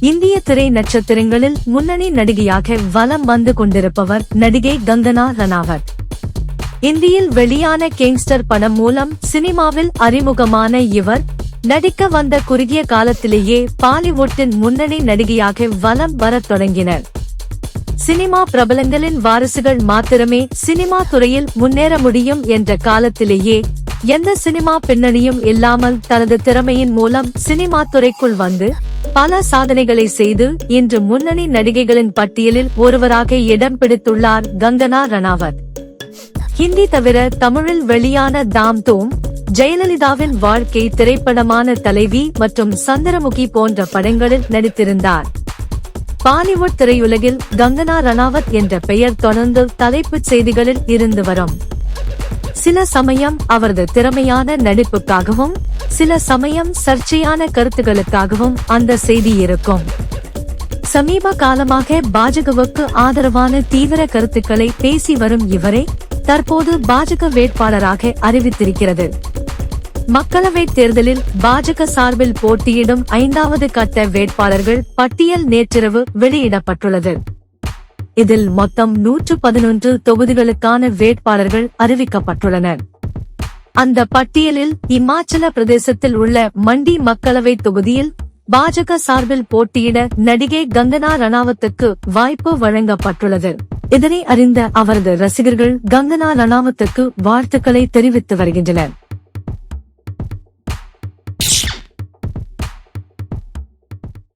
இந்திய திரை நட்சத்திரங்களில் முன்னணி நடிகையாக வலம் வந்து கொண்டிருப்பவர் நடிகை கங்கனா ரனாவத். இந்தியில் வெளியான கேங்ஸ்டர் படம் மூலம் சினிமாவில் அறிமுகமான இவர் நடிக்க வந்த குறுகிய காலத்திலேயே பாலிவுட்டின் முன்னணி நடிகையாக வலம் வரத் தொடங்கினர். சினிமா பிரபலங்களின் வாரிசுகள் மாத்திரமே சினிமா துறையில் முன்னேற முடியும் என்ற காலத்திலேயே எந்த சினிமா பின்னணியும் இல்லாமல் தனது திறமையின் மூலம் சினிமா துறைக்குள் வந்து பல சாதனைகளை செய்து இன்று முன்னணி நடிகைகளின் பட்டியலில் ஒருவராக இடம் பிடித்துள்ளார் கங்கனா ரணாவத். ஹிந்தி தவிர தமிழில் வெளியான தாம் தூம் ஜெயலலிதாவின் வாழ்க்கை திரைப்படமான தலைவி மற்றும் சந்திரமுகி போன்ற படங்களில் நடித்திருந்தார். பாலிவுட் திரையுலகில் கங்கனா ரணாவத் என்ற பெயர் தொடர்ந்து தலைப்புச் செய்திகளில் இருந்து வரும். சில சமயம் அவரது திறமையான நடிப்புக்காகவும் சில சமயம் சர்ச்சையான கருத்துகளுக்காகவும் அந்த செய்தி இருக்கும். சமீப காலமாக பாஜகவுக்கு ஆதரவான தீவிர கருத்துக்களை பேசி வரும் இவரை தற்போது பாஜக வேட்பாளராக அறிவித்திருக்கிறது. மக்களவைத் தேர்தலில் பாஜக சார்பில் போட்டியிடும் ஐந்தாவது கட்ட வேட்பாளர்கள் பட்டியல் நேற்றிரவு வெளியிடப்பட்டுள்ளது. இதில் மொத்தம் நூற்று பதினொன்று தொகுதிகளுக்கான வேட்பாளர்கள் அறிவிக்கப்பட்டுள்ளனர். அந்த பட்டியலில் இமாச்சல பிரதேசத்தில் உள்ள மண்டி மக்களவை தொகுதியில் பாஜக சார்பில் போட்டியிட நடிகை கங்கனா ரணாவத்துக்கு வாய்ப்பு வழங்கப்பட்டுள்ளது. இதனை அறிந்த அவரது ரசிகர்கள் கங்கனா ரணாவத்துக்கு வாழ்த்துக்களை தெரிவித்து வருகின்றனர்.